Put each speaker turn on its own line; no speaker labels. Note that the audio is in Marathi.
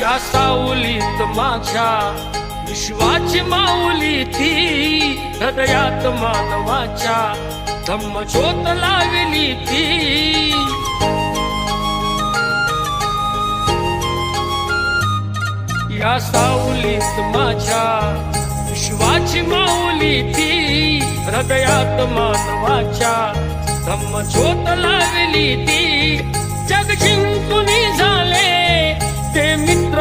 या सावलीत माझ्या विश्वाची माऊली ती हृदयात मानवाच्या धम्मज्योत लावली ती. या सावलीत माझ्या विश्वाची माऊली ती हृदयात मानवाच्या धम्मज्योत लावली ती.